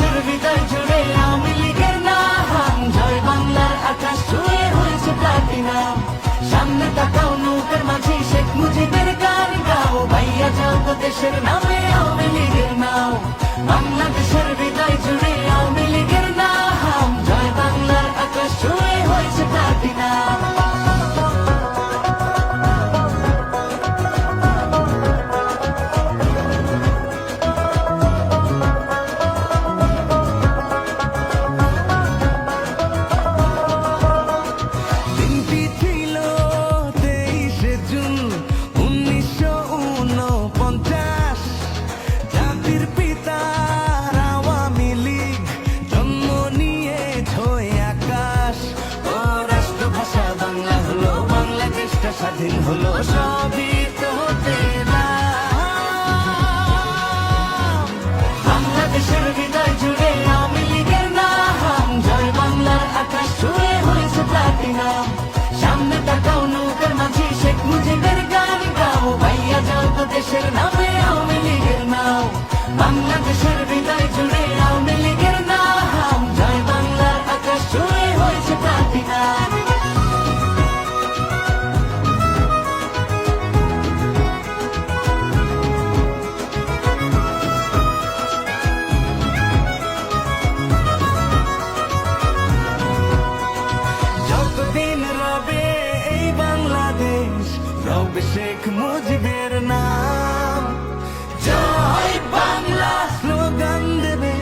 মানুষের হৃদয় জুড়ে আমি নাম জয় বাংলার আকাশ ছুঁয়ে হয়েছে প্লাটিনাম। সামনে তাকাও নৌকার মাঝে, শেখ মুজিবের গান গাও। ভাইয়া যাও দেশের নামে আমি লিগের নাও। বাংলাদেশের হৃদয় জুড়ে স্বাধীন হলো সবই তো বাংলাদেশের হৃদয় জুড়ে আমি লিগের নাম জয় বাংলার আকাশ ছুঁয়ে হয়েছে প্লাটিনাম। সামনে তাকাও নৌকার মাঝি শেখ মুজিবের গান গাও। ভাইয়া যাও তো দেশের নামে রবে শেখ মুজিবের নাম। জয় বাংলা স্লোগান দেবে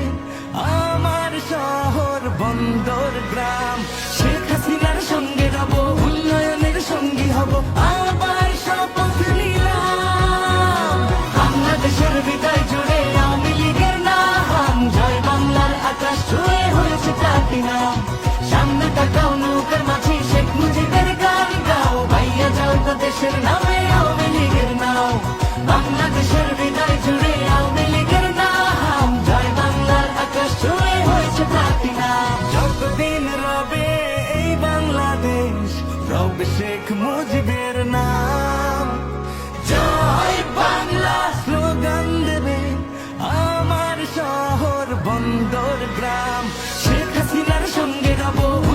আমার শহর বন্দর গ্রাম। শেখ হাসিনার সঙ্গে রব বাংলাদেশের হৃদয় জুড়ে আওয়ামী লীগের নাম। হয়েছে প্লাটিনাম। যতদিন রবে বাংলাদেশ, রবে শেখ নাম। জয় বাংলা স্লোগান দেবে আমার শহর বন্দর গ্রাম। শেখ হাসিনার সঙ্গে রব